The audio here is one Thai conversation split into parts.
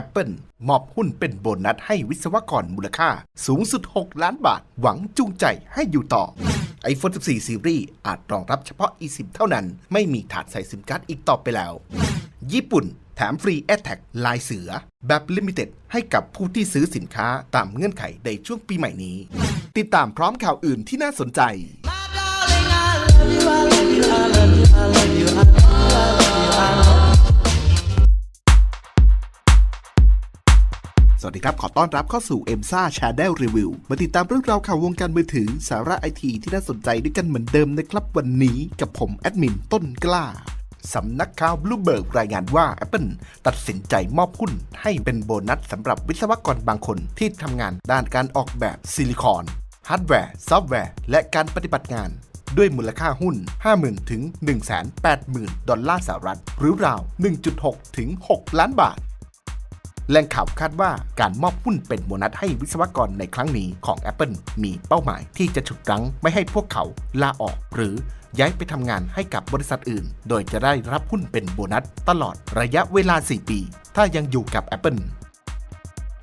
Apple มอบหุ้นเป็นโบนัสให้วิศวกรมูลค่า สูงสุด 6 ล้านบาท หวังจูงใจให้อยู่ต่อ iPhone 14 Series อาจรองรับเฉพาะ eSIM เท่านั้น ไม่มีถาดใส่ซิมการ์ดอีกต่อไปแล้ว ญี่ปุ่นแถมฟรี a อ t a g ลายเสือ แบบลิมิเต็ดให้กับผู้ที่ซื้อสินค้าตามเงื่อนไขในช่วงปีใหม่นี้ ติดตามพร้อมข่าวอื่นที่น่าสนใจ สวัสดีครับ ขอต้อนรับเข้าสู่ e m s a Channel Review มาติดตามเรื่องราวข่าววงการมือถือ สาระไอทีที่น่าสนใจด้วยกันเหมือนเดิมนะครับ วันนี้กับผมแอดมินต้นกล้าสำนักข่าว Bloomberg รายงานว่า Apple ตัดสินใจมอบหุ้นให้เป็นโบนัสสำหรับวิศวกรบางคนที่ทำงานด้านการออกแบบซิลิคอนฮาร์ดแวร์ ซอฟต์แวร์ และการปฏิบัติงานด้วยมูลค่าหุ้น 50,000 ถึง 180,000 ดอลลาร์สหรัฐ หรือราว 1.6 ถึง 6 ล้านบาท แหล่งข่าวคาดว่าการมอบหุ้นเป็นโบนัสให้วิศวกรในครั้งนี้ของ Apple มีเป้าหมายที่จะฉุดรั้งไม่ให้พวกเขาลาออก หรือย้ายไปทำงานให้กับบริษัทอื่น โดยจะได้รับหุ้นเป็นโบนัสตลอดระยะเวลา 4 ปี ถ้ายังอยู่กับ Apple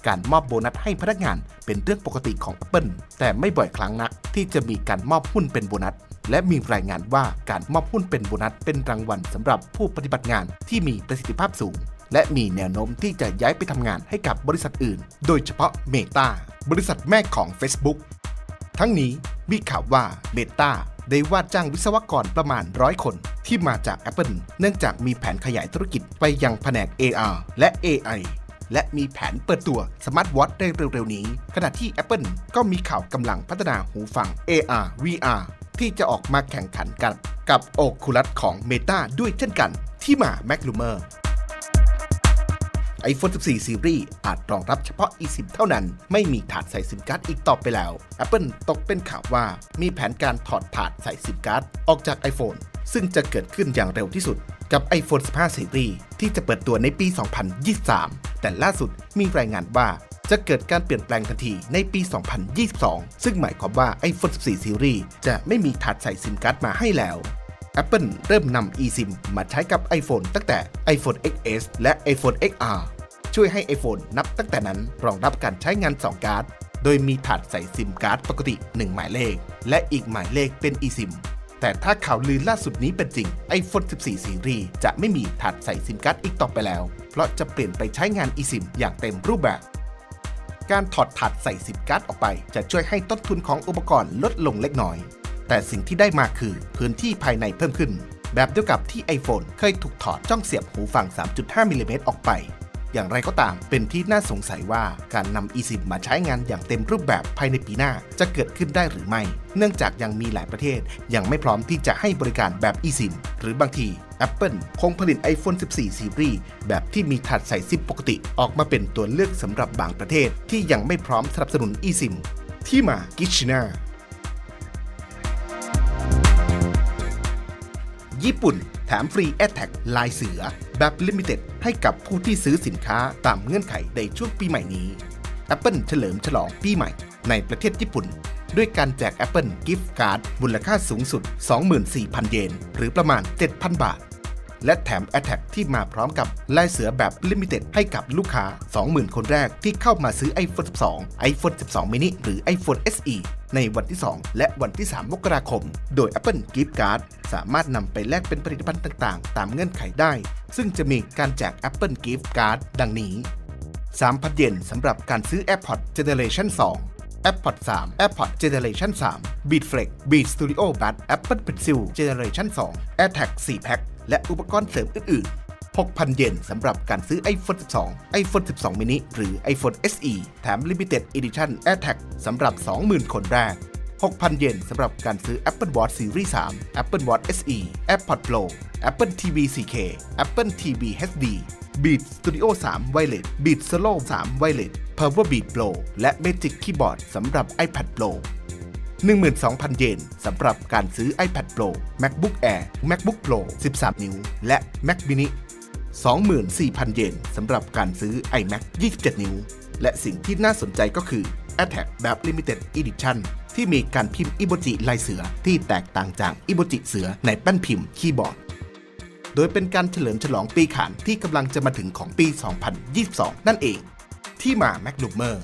การมอบโบนัสให้พนักงานเป็นเรื่องปกติของ Apple แต่ไม่บ่อยครั้งนักที่จะมีการมอบหุ้นเป็นโบนัส และมีรายงานว่าการมอบหุ้นเป็นโบนัสเป็นรางวัลสำหรับผู้ปฏิบัติงานที่มีประสิทธิภาพสูง และมีแนวโน้มที่จะย้ายไปทำงานให้กับบริษัทอื่น โดยเฉพาะ Meta บริษัทแม่ของ Facebook ทั้งนี้มีข่าวว่า Meta ได้ว่าจ้างวิศวกรประมาณร้อยคนที่มาจาก Apple เนื่องจากมีแผนขยายธุรกิจไปยังแผนก AR และ AI และมีแผนเปิดตัวสมาร์ทวอทได้เร็วๆนี้ ขณะที่ Apple ก็มีข่าวกำลังพัฒนาหูฟัง AR VR ที่จะออกมาแข่งขันกัน กับ Oculus ของ Meta ด้วยเช่นกัน ที่มา m a c l u m e r iPhone 14 Series อาจรองรับเฉพาะ eSIM เท่านั้น ไม่มีถาดใส่ซิมการ์ดอีกต่อไปแล้ว Apple ตกเป็นข่าวว่ามีแผนการถอดถาดใส่ซิมการ์ดออกจาก iPhone ซึ่งจะเกิดขึ้นอย่างเร็วที่สุดกับ iPhone 15 Series ที่จะเปิดตัวในปี 2023 แต่ล่าสุดมีรายงานว่าจะเกิดการเปลี่ยนแปลงทันทีในปี 2022 ซึ่งหมายความว่า iPhone 14 Series จะไม่มีถาดใส่ซิมการ์ดมาให้แล้ว Apple เริ่มนำ eSIM มาใช้กับ iPhone ตั้งแต่ iPhone XS และ iPhone XR ช่วยให้ iPhone นับตั้งแต่นั้นรองรับการใช้งาน 2 การ์ด โดยมีถาดใส่ซิมการ์ดปกติ 1 หมายเลข และอีกหมายเลขเป็น eSIM แต่ถ้าข่าวลือล่าสุดนี้เป็นจริง iPhone 14 Series จะไม่มีถาดใส่ซิมการ์ดอีกต่อไปแล้ว เพราะจะเปลี่ยนไปใช้งาน eSIM อย่างเต็มรูปแบบ การถอดถาดใส่ซิมการ์ดออกไป จะช่วยให้ต้นทุนของอุปกรณ์ลดลงเล็กน้อย แต่สิ่งที่ได้มาคือพื้นที่ภายในเพิ่มขึ้น แบบเดียวกับที่ iPhone เคยถูกถอดจ้องเสียบหูฟัง 3.5 มิลลิเมตรออกไป อย่างไรก็ตาม เป็นที่น่าสงสัยว่าการนำ eSIM มาใช้งานอย่างเต็มรูปแบบภายในปีหน้าจะเกิดขึ้นได้หรือไม่ เนื่องจากยังมีหลายประเทศ ยังไม่พร้อมที่จะให้บริการแบบ eSIM หรือบางที Apple คงผลิต iPhone 14 Series แบบที่มีถาดใส่ซิมปกติ ออกมาเป็นตัวเลือกสำหรับบางประเทศที่ยังไม่พร้อมสนับสนุน eSIM ที่มา g i c h ญี่ปุ่น แถมฟรีแอ t a g ลายเสือ แบบลิมิเต็ดให้กับผู้ที่ซื้อสินค้าตามเงื่อนไขในช่วงปีใหม่นี้ Apple เฉลิมฉลองปีใหม่ในประเทศญี่ปุ่น ด้วยการแจก Apple Gift Card มูลค่าสูงสุด 24,000 เยน หรือประมาณ 7,000 บาท และแถม a t t a c ที่มาพร้อมกับลายเสือแบบลิมิเต็ดให้กับลูกค้า 20,000 คนแรกที่เข้ามาซื้อ iPhone 12 iPhone 12 mini หรือ iPhone SE ในวันที่ 2 และวันที่ 3 มกราคม โดย Apple Gift Card สามารถนำไปแลกเป็นผลิตภัณฑ์ต่างๆ ตามเงื่อนไขได้ ซึ่งจะมีการแจก Apple Gift Card ดังนี้ 3,000 เยนสำหรับการซื้อ AirPods Generation 2 AirPods 3 AirPods Generation 3 Beat Flex Beat Studio Buds Apple Pencil Generation 2 AirTag 4 Pack และอุปกรณ์เสริมอื่น ๆ 6,000 เยนสำหรับการซื้อ iPhone 12 iPhone 12 mini หรือ iPhone SE แถม Limited Edition AirTag สำหรับ 20,000 คนแรก 6,000 เยนสำหรับการซื้อ Apple Watch Series 3 Apple Watch SE AirPod Pro Apple TV 4K Apple TV HD Beats Studio 3 Wireless Beat Solo 3 Wireless Power Beat Pro และ Magic Keyboard สำหรับ iPad Pro 12,000 เยนสำหรับการซื้อ iPad Pro MacBook Air MacBook Pro 13 นิ้ว และ Mac mini 24,000 เยนสำหรับการซื้อ iMac 27 นิ้ว และสิ่งที่น่าสนใจก็คือ a t t a c แบบ Limited Edition ที่มีการพิมพ์อิโบจิลายเสือที่แตกต่างจากอิโบจิเสือในแป้นพิมพ์คีย์บอร์ด โดยเป็นการเฉลิมฉลองปีขานที่กำลังจะมาถึงของปี 2022 นั่นเอง ที่มา Mac l u m e r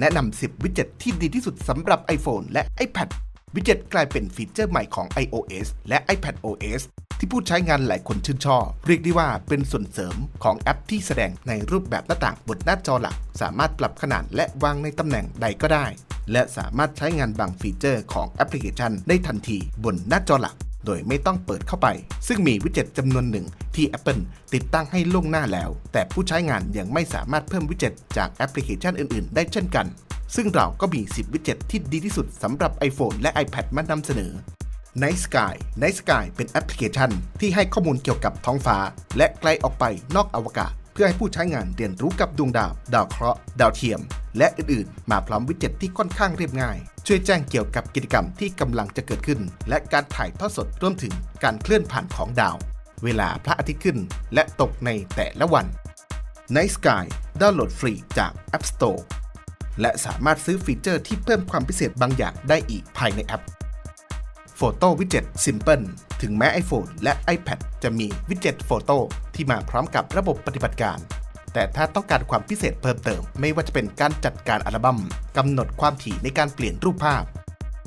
แนะนำ 10 วิดเจ็ตที่ดีที่สุดสำหรับ iPhone และ iPad วิดเจ็ตกลายเป็นฟีเจอร์ใหม่ของ iOS และ iPad OS ที่ผู้ใช้งานหลายคนชื่นชอบ เรียกได้ว่าเป็นส่วนเสริมของแอปที่แสดงในรูปแบบหน้าต่างบนหน้าจอหลัก สามารถปรับขนาดและวางในตำแหน่งใดก็ได้ และสามารถใช้งานบางฟีเจอร์ของแอปพลิเคชันได้ทันทีบนหน้าจอหลัก โดยไม่ต้องเปิดเข้าไป ซึ่งมีวิดเจ็ตจำนวนหนึ่งที่ Apple ติดตั้งให้ล่วงหน้าแล้ว แต่ผู้ใช้งานยังไม่สามารถเพิ่มวิดเจ็ตจากแอปพลิเคชันอื่นๆ ได้เช่นกัน ซึ่งเราก็มี 10 วิดเจ็ตที่ดีที่สุดสำหรับ iPhone และ iPad มานำเสนอ Night Sky Night Sky เป็นแอปพลิเคชันที่ให้ข้อมูลเกี่ยวกับท้องฟ้า และไกลออกไปนอกอวกาศ พื่อให้ผู้ใช้งานเรียนรู้กับดวงดาว ดาวเคราะห์ ดาวเทียม และอื่นๆ มาพร้อมวิดเจ็ตที่ค่อนข้างเรียบง่าย ช่วยแจ้งเกี่ยวกับกิจกรรมที่กำลังจะเกิดขึ้น และการถ่ายทอดสดรวมถึงการเคลื่อนผ่านของดาว เวลาพระอาทิตย์ขึ้น และตกในแต่ละวัน Night Sky ดาวน์โหลดฟรีจาก App Store และสามารถซื้อฟีเจอร์ที่เพิ่มความพิเศษบางอย่างได้อีกภายในแอป Photo Widget Simple ถึงแม้ iPhone และ iPad จะมีวิดเจ็ตโฟโต้ที่มาพร้อมกับระบบปฏิบัติการ แต่ถ้าต้องการความพิเศษเพิ่มเติม ไม่ว่าจะเป็นการจัดการอัลบั้มกำหนดความถี่ในการเปลี่ยนรูปภาพ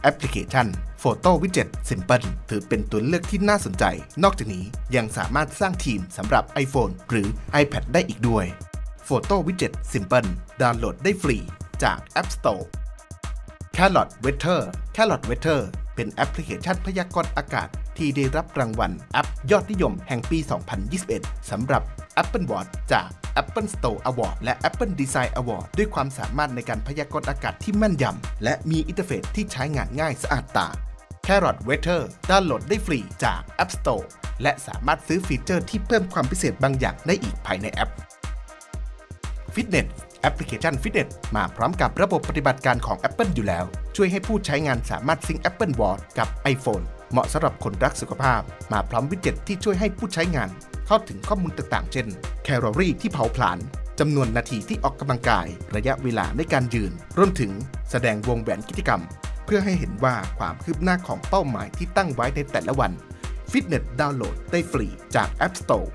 แอปพลิเคชัน Photo Widget Simple ถือเป็นตัวเลือกที่น่าสนใจ นอกจากนี้ยังสามารถสร้างทีมสำหรับ iPhone หรือ iPad ได้อีกด้วย Photo Widget Simple ดาวน์โหลดได้ฟรีจาก App Store Carrot Weather Carrot Weather เป็นแอปพลิเคชันพยากรณ์อากาศ ที่ได้รับรางวัลแอปยอดนิยมแห่งปี 2021 สำหรับ Apple Watch จาก Apple Store Award และ Apple Design Award ด้วยความสามารถในการพยากรณ์อากาศที่แม่นยำ และมีอินเทอร์เฟซที่ใช้งานง่ายสะอาดตา Carrot Weather ดาวน์โหลดได้ฟรีจาก App Store และสามารถซื้อฟีเจอร์ที่เพิ่มความพิเศษบางอย่างได้อีกภายในแอป Fitness แอปพลิเคชัน Fitness มาพร้อมกับระบบปฏิบัติการของ Apple อยู่แล้ว ช่วยให้ผู้ใช้งานสามารถซิงค์ Apple Watch กับ iPhone เหมาะสำหรับคนรักสุขภาพ มาพร้อมวิดเจ็ตที่ช่วยให้ผู้ใช้งาน เข้าถึงข้อมูลต่างๆ เช่น แคลอรี่ที่เผาผลาญจำนวนนาทีที่ออกกำลังกาย ระยะเวลาในการยืน รวมถึงแสดงวงแหวนกิจกรรม เพื่อให้เห็นว่าความคืบหน้าของเป้าหมายที่ตั้งไว้ในแต่ละวัน Fitness ดาวน์โหลดได้ฟรีจาก App Store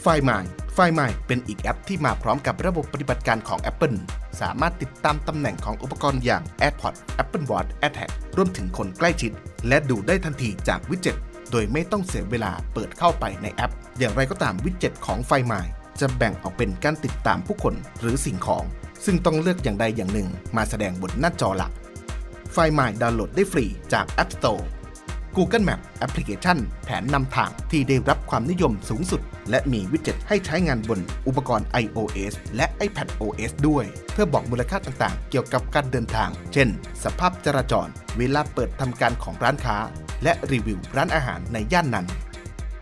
ไฟล์ My ไฟล์ My เป็นอีกแอปที่มาพร้อมกับระบบปฏิบัติการของ Apple สามารถติดตามตำแหน่งของอุปกรณ์อย่าง AirPods Apple Watch AirTag รวมถึงคนใกล้ชิด และดูได้ทันทีจากวิดเจ็ตโดยไม่ต้องเสียเวลาเปิดเข้าไปในแอป อย่างไรก็ตามวิดเจ็ตของไฟล์ My จะแบ่งออกเป็นการติดตามผู้คนหรือสิ่งของ ซึ่งต้องเลือกอย่างใดอย่างหนึ่ง มาแสดงบนหน้าจอหลัก ไฟล์ My ดาวน์โหลดได้ฟรีจาก App Store Google Map แอปพลิเคชัน แผนนำทางที่ได้รับความนิยมสูงสุด และมีวิดเจ็ตให้ใช้งานบนอุปกรณ์ iOS และ iPad OS ด้วย เพื่อบอกมูลค่าต่างๆ เกี่ยวกับการเดินทาง เช่น สภาพจราจร เวลาเปิดทำการของร้านค้า และรีวิวร้านอาหารในย่านนั้น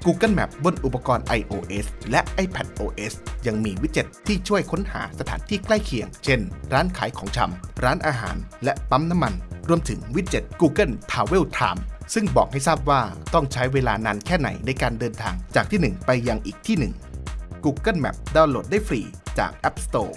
Google Map บนอุปกรณ์ iOS และ iPad OS ยังมีวิดเจ็ตที่ช่วยค้นหาสถานที่ใกล้เคียง เช่น ร้านขายของชำ ร้านอาหาร และปั๊มน้ำมัน รวมถึงวิดเจ็ต Google Travel Time ซึ่งบอกให้ทราบว่าต้องใช้เวลานานแค่ไหนในการเดินทางจากที่หนึ่งไปยังอีกที่หนึ่ง Google Map ดาวน์โหลดได้ฟรีจาก App Store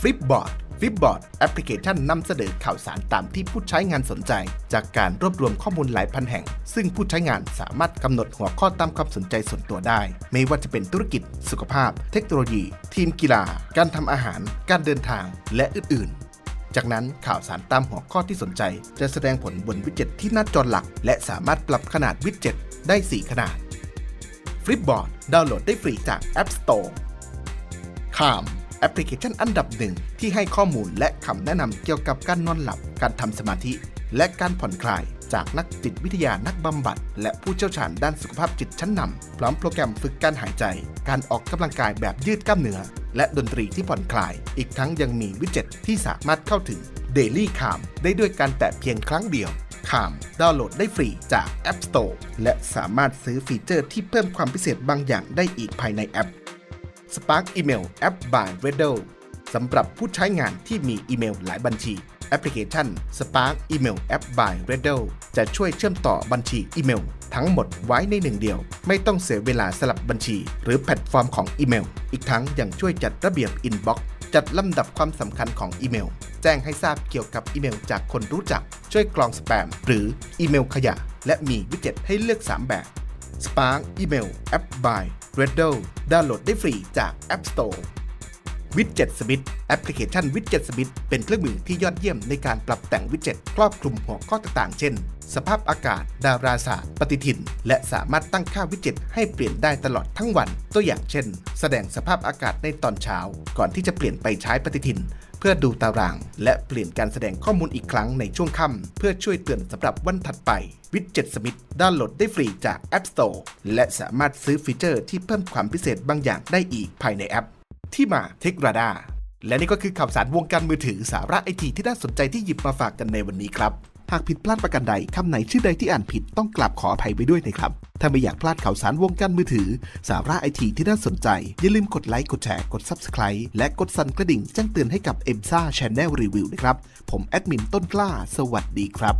Flipboard Flipboard แอปพลิเคชันนำเสนอข่าวสารตามที่ผู้ใช้งานสนใจ จากการรวบรวมข้อมูลหลายพันแห่ง ซึ่งผู้ใช้งานสามารถกำหนดหัวข้อตามความสนใจส่วนตัวได้ ไม่ว่าจะเป็นธุรกิจ สุขภาพ เทคโนโลยี ทีมกีฬา การทำอาหาร การเดินทาง และอื่นๆ จากนั้นข่าวสารตามหัวข้อที่สนใจ จะแสดงผลบนวิดเจ็ตที่หน้าจอหลัก และสามารถปรับขนาดวิดเจ็ตได้ 4 ขนาด Flipboard ดาวน์โหลดได้ฟรีจาก App Store คามแอปพลิเคชันอันดับหนึ่งที่ให้ข้อมูลและคำแนะนำเกี่ยวกับการนอนหลับ การทำสมาธิ และการผ่อนคลาย จากนักจิตวิทยานักบำบัด และผู้เชี่ยวชาญด้านสุขภาพจิตชั้นนำพร้อมโปรแกรมฝึกการหายใจ การออกกำลังกายแบบยืดกล้ามเนื้อ และดนตรีที่ผ่อนคลาย อีกทั้งยังมีวิดเจ็ตที่สามารถเข้าถึง Daily Calm ได้ด้วยการแตะเพียงครั้งเดียวคามดาวน์โหลดได้ฟรีจาก App Store และสามารถซื้อฟีเจอร์ที่เพิ่มความพิเศษบางอย่างได้อีกภายในแอป Spark Email App by r e d d l e สำหรับผู้ใช้งานที่มีอีเมลหลายบัญชี แอปพลิเคชัน Spark Email App by Riddle จะช่วยเชื่อมต่อบัญชีอีเมล ทั้งหมดไว้ในหนึ่งเดียว ไม่ต้องเสียเวลาสลับบัญชี หรือแพลตฟอร์มของอีเมล อีกทั้งยังช่วยจัดระเบียบ Inbox จัดลำดับความสำคัญของอีเมล แจ้งให้ทราบเกี่ยวกับอีเมลจากคนรู้จัก ช่วยกรองสแปมหรืออีเมลขยะ และมีวิดเจ็ตให้เลือก 3 แบบ Spark อีเมล App by Redle ดาวน์โหลดได้ฟรีจาก App Store วิดเจ็ตสมิธแอปพลิเคชันวิดเจ็ตสมิธเป็นเครื่องมือที่ยอดเยี่ยมในการปรับแต่งวิดเจ็ตครอบคลุมหัวข้อต่างๆ เช่น สภาพอากาศ ดาราศาสตร์ ปฏิทิน และสามารถตั้งค่าวิดเจ็ตให้เปลี่ยนได้ตลอดทั้งวัน ตัวอย่างเช่น แสดงสภาพอากาศในตอนเช้า ก่อนที่จะเปลี่ยนไปใช้ปฏิทิน เพื่อดูตาราง และเปลี่ยนการแสดงข้อมูลอีกครั้งในช่วงค่ำเพื่อช่วยเตือนสำหรับวันถัดไปวิดเจ็ตสมิธดาวน์โหลดได้ฟรีจาก App Store และสามารถซื้อฟีเจอร์ที่เพิ่มความพิเศษบางอย่างได้อีกภายในแอป ที่มาเทคราดาและนี่ก็คือข่าวสารวงการมือถือสาระไอทีที่น่าสนใจที่หยิบมาฝากกันในวันนี้ครับ หากผิดพลาดประการใดคำไหนชื่อใดที่อ่านผิดต้องกราบขออภัยไปด้วยนะครับ ถ้าไม่อยากพลาดข่าวสารวงการมือถือ สาระไอทีที่น่าสนใจ อย่าลืมกดไลค์กดแชร์กด Subscribe และกดสั่นกระดิ่งแจ้งเตือนให้กับ e m s a Channel Review นะครับ ผมแอดมินต้นกล้า สวัสดีครับ